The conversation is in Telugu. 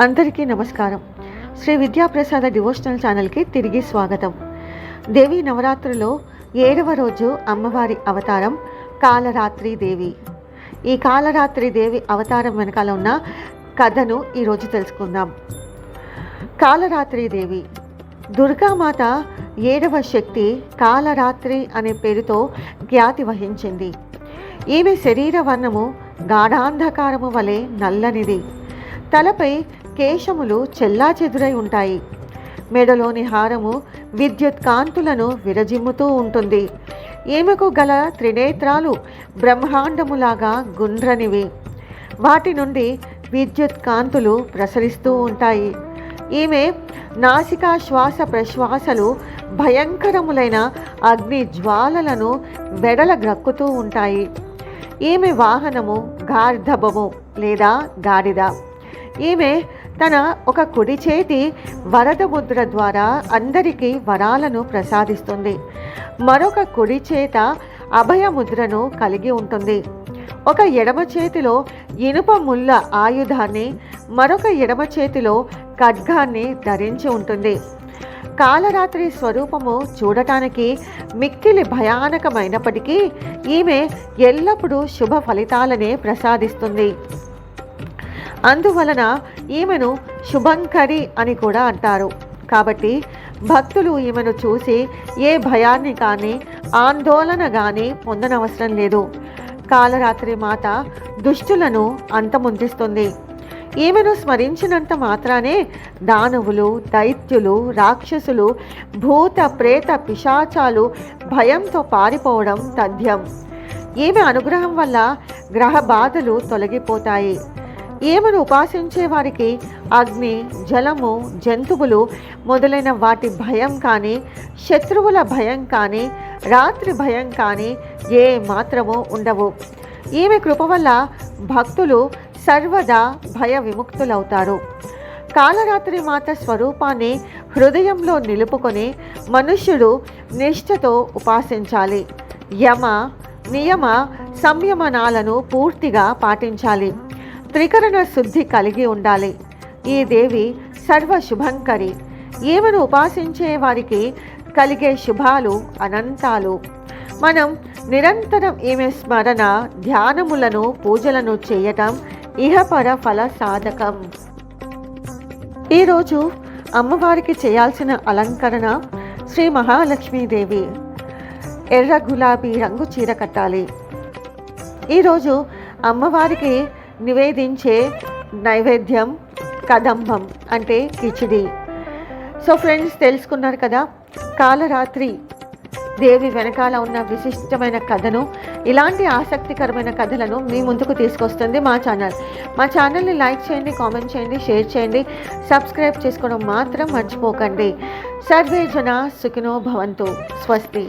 అందరికీ నమస్కారం. శ్రీ విద్యాప్రసాద డివోషనల్ ఛానల్కి తిరిగి స్వాగతం. దేవి నవరాత్రిలో ఏడవ రోజు అమ్మవారి అవతారం కాలరాత్రి దేవి. ఈ కాలరాత్రి దేవి అవతారం వెనకాల ఉన్న కథను ఈరోజు తెలుసుకుందాం. కాలరాత్రి దేవి. దుర్గామాత ఏడవ శక్తి కాలరాత్రి అనే పేరుతో ఖ్యాతి వహించింది. ఈమె శరీర వర్ణము గాఢాంధకారము వలె నల్లనిది. తలపై కేశములు చెల్లాచెదురై ఉంటాయి. మెడలోని హారము విద్యుత్ కాంతులను విరజిమ్ముతూ ఉంటుంది. ఈమెకు గల త్రినేత్రాలు బ్రహ్మాండములాగా గుండ్రనివి. వాటి నుండి విద్యుత్ కాంతులు ప్రసరిస్తూ ఉంటాయి. ఈమె నాసికా శ్వాస ప్రశ్వాసలు భయంకరములైన అగ్ని జ్వాలలను వెడల గ్రక్కుతూ ఉంటాయి. ఈమె వాహనము గార్ధబము లేదా గాడిద. ఈమె తన ఒక కుడి చేతి వరద ముద్ర ద్వారా అందరికీ వరాలను ప్రసాదిస్తుంది. మరొక కుడి చేత అభయ ముద్రను కలిగి ఉంటుంది. ఒక ఎడమ చేతిలో ఇనుప ముళ్ళ ఆయుధాన్ని మరొక ఎడమ చేతిలో ఖడ్గాన్ని ధరించి ఉంటుంది. కాలరాత్రి స్వరూపము చూడటానికి మిక్కిలి భయానకమైనప్పటికీ ఈమె ఎల్లప్పుడూ శుభ ఫలితాలనే ప్రసాదిస్తుంది. అందువలన ఈమెను శుభంకరి అని కూడా అంటారు. కాబట్టి భక్తులు ఈమెను చూసి ఏ భయాన్ని కానీ ఆందోళన కానీ పొందనవసరం లేదు. కాలరాత్రి మాత దుష్టులను అంతముందిస్తుంది. ఈమెను స్మరించినంత మాత్రానే దానవులు దైత్యులు రాక్షసులు భూత ప్రేత పిశాచాలు భయంతో పారిపోవడం తథ్యం. ఈమె అనుగ్రహం వల్ల గ్రహ బాధలు తొలగిపోతాయి. ఈమెను ఉపాసించే వారికి అగ్ని జలము జంతువులు మొదలైన వాటి భయం కానీ శత్రువుల భయం కానీ రాత్రి భయం కానీ ఏ మాత్రము ఉండవు. ఈమె కృప వల్ల భక్తులు సర్వదా భయ విముక్తులవుతారు. కాలరాత్రి మాత స్వరూపాన్ని హృదయంలో నిలుపుకొని మనుష్యుడు నిష్ఠతో ఉపాసించాలి. యమ నియమ సంయమనాలను పూర్తిగా పాటించాలి. త్రికరణ శుద్ధి కలిగి ఉండాలి. ఈ దేవి సర్వ శుభంకరి ఈమెను ఉపాసించే వారికి కలిగే శుభాలు అనంతాలు. మనం నిరంతరం ఈమె స్మరణ ధ్యానములను పూజలను చేయటం ఇహపర ఫల సాధకం. ఈరోజు అమ్మవారికి చేయాల్సిన అలంకరణ శ్రీ మహాలక్ష్మీదేవి ఎర్ర గులాబీ రంగు చీర కట్టాలి. ఈరోజు అమ్మవారికి నివేదించే నైవేద్యం కదంబం అంటే కిచిడి. సో ఫ్రెండ్స్ తెలుసుకున్నారు కదా కాలరాత్రి దేవి వెనకాల ఉన్న విశిష్టమైన కథను ఇలాంటి ఆసక్తికరమైన కథలను మీ ముందుకు తీసుకొస్తుంది మా ఛానల్. మా ఛానల్ని లైక్ చేయండి కామెంట్ చేయండి షేర్ చేయండి సబ్స్క్రైబ్ చేసుకోవడం మాత్రం మర్చిపోకండి. సర్వే జన సుఖినో భవంతు. స్వస్తి.